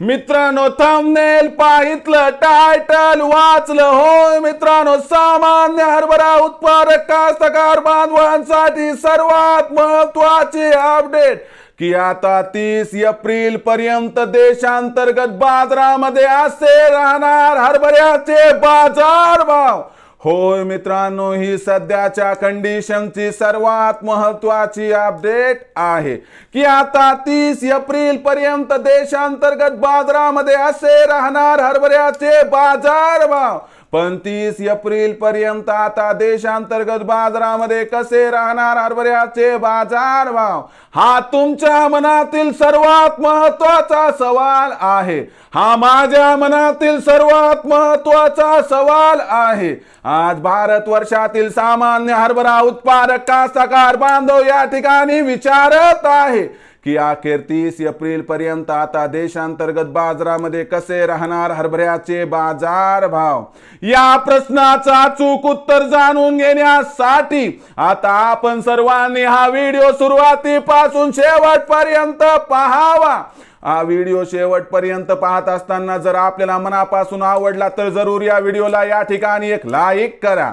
मित्रांनो थांबनेल पाहितलं टायटल वाचलं. होय मित्रांनो सामान्य हरभरा उत्पादक कास्तकार बांधवांसाठी सर्वात महत्त्वाचे अपडेट की आता तीस एप्रिल पर्यंत देशांतर्गत बाजारामध्ये असे राहणार हरभऱ्याचे बाजार भाव होय मित्रांनो ही सध्याच्या कंडिशनची सर्वात महत्वाची अपडेट आहे की आता तीस एप्रिल पर्यंत देशांतर्गत बाजारामध्ये असे राहणार हरभऱ्याचे बाजार भाव पण तीस एप्रिल पर्यंत आता देशांतर्गत बाजारामध्ये कसे राहणार हरभऱ्याचे बाजार भाव? हा तुमच्या मनातील सर्वात महत्त्वाचा सवाल आहे. हा माझ्या मनातील सर्वात महत्त्वाचा सवाल आहे. आज भारत वर्षातील सामान्य हरभरा उत्पादक कास्तकार बांधव या ठिकाणी विचारत आहे. की अखेर तीस एप्रिल पर्यंत आता देशांतर्गत बाजारामध्ये कसे राहणार हरभऱ्याचे बाजार भाव? या प्रश्नाचा चूक उत्तर जाणून घेण्यासाठी आता आपण सर्वांनी हा व्हिडिओ सुरुवातीपासून शेवटपर्यंत पाहावा. हा व्हिडिओ शेवटपर्यंत पाहत असताना जर आपल्याला मनापासून आवडला तर जरूर या व्हिडिओला या ठिकाणी एक लाईक करा.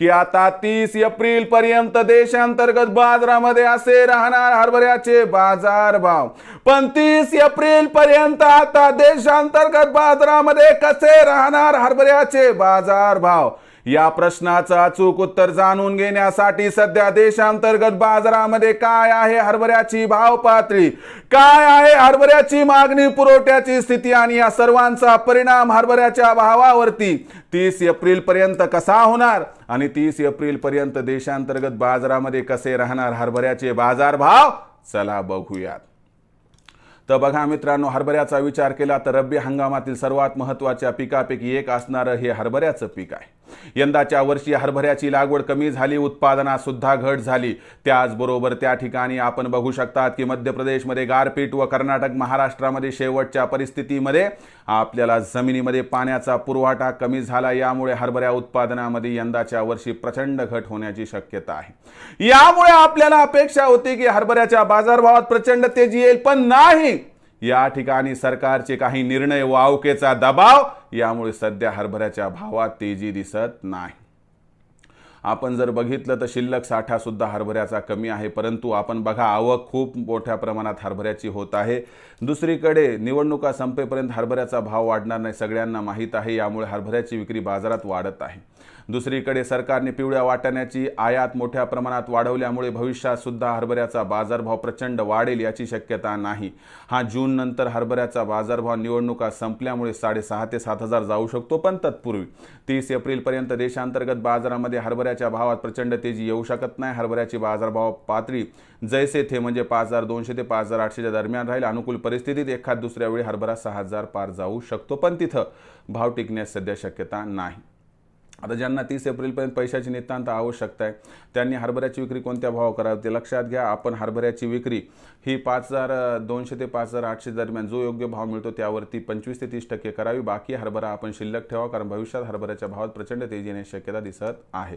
की आता तीस एप्रिल पर्यंत देशांतर्गत बाजारामध्ये असे राहणार हरभऱ्याचे बाजार भाव. पण तीस एप्रिल पर्यंत आता देशांतर्गत बाजारामध्ये कसे राहणार हरभऱ्याचे बाजार भाव? या प्रश्नाचं अचूक उत्तर जाणून घेण्यासाठी सध्या देशांतर्गत बाजारामध्ये काय आहे हरभऱ्याची भाव पातळी? काय आहे हरभऱ्याची मागणी? पुरवठ्याची स्थिती आणि या सर्वांचा परिणाम हरभऱ्याच्या भावावरती? तीस एप्रिल पर्यंत कसा होणार? आणि तीस एप्रिल पर्यंत देशांतर्गत बाजारामध्ये कसे राहणार हरभऱ्याचे बाजार भाव चला बघूयात. तर बघा मित्रांनो हरभऱ्याचा विचार केला तर रब्बी हंगामातील सर्वात महत्त्वाच्या पिकापैकी एक असणारं हे हरभऱ्याचं पीक आहे. यंदाच्या वर्षी हरभऱ्याची लागवड कमी झाली उत्पादनात सुद्धा घट झाली. त्याचबरोबर त्या ठिकाणी आपण बघू शकतात की मध्य प्रदेशमध्ये गारपीट व कर्नाटक महाराष्ट्रामध्ये शेवटच्या परिस्थितीमध्ये आपल्याला जमिनीमध्ये पाण्याचा पुरवठा कमी झाला. यामुळे हरभऱ्या उत्पादनामध्ये यंदाच्या वर्षी प्रचंड घट होण्याची शक्यता आहे. यामुळे आपल्याला अपेक्षा होती की हरभऱ्याच्या बाजारभावात प्रचंड तेजी येईल पण नाही. या ठिकाणी सरकारचे काही निर्णय व अवकेचा दबाव यामुळे सध्या हरभऱ्याच्या भावात तेजी दिसत नाही. आपण जर बघितलं तर शिल्लक साठासुद्धा हरभऱ्याचा कमी आहे परंतु आपण बघा आवक खूप मोठ्या प्रमाणात हरभऱ्याची होत आहे. दुसरीकडे निवडणुका संपेपर्यंत हरभऱ्याचा भाव वाढणार नाही सगळ्यांना माहीत आहे यामुळे हरभऱ्याची विक्री बाजारात वाढत आहे. दुसरीकडे सरकारने पिवळ्या वाटाण्याची आयात मोठ्या प्रमाणात वाढवल्यामुळे भविष्यातसुद्धा हरभऱ्याचा बाजारभाव प्रचंड वाढेल याची शक्यता नाही. हा जून नंतर हरभऱ्याचा बाजारभाव निवडणुका संपल्यामुळे साडेसहा ते सात हजार जाऊ शकतो पण तत्पूर्वी तीस एप्रिलपर्यंत देशांतर्गत बाजारामध्ये हरभऱ्या हरभऱ्याच्या भावात प्रचंड तेजी येऊ शकत नाही. हरभऱ्याची बाजारभाव पातळी जैसे थे म्हणजे पाच हजार दोनशे ते पाच हजार आठशेच्या दरम्यान राहील. अनुकूल परिस्थितीत एखाद दुसऱ्या वेळी हरभरा सहा हजार पार जाऊ शकतो पण तिथं भाव टिकण्यास सध्या शक्यता नाही. आता ज्यांना तीस एप्रिलपर्यंत पैशाची नितांत आवश्यकता आहे त्यांनी हरभऱ्याची विक्री कोणत्या भाव करावी ते लक्षात घ्या. आपण हरभऱ्याची विक्री ही पाच हजार दोनशे ते पाच हजार आठशे दरम्यान जो योग्य भाव मिळतो त्यावरती पंचवीस ते तीस टक्के करावी. बाकी हरभरा आपण शिल्लक ठेवा कारण भविष्यात हरभऱ्याच्या भावात प्रचंड तेजी येण्याची शक्यता दिसत आहे.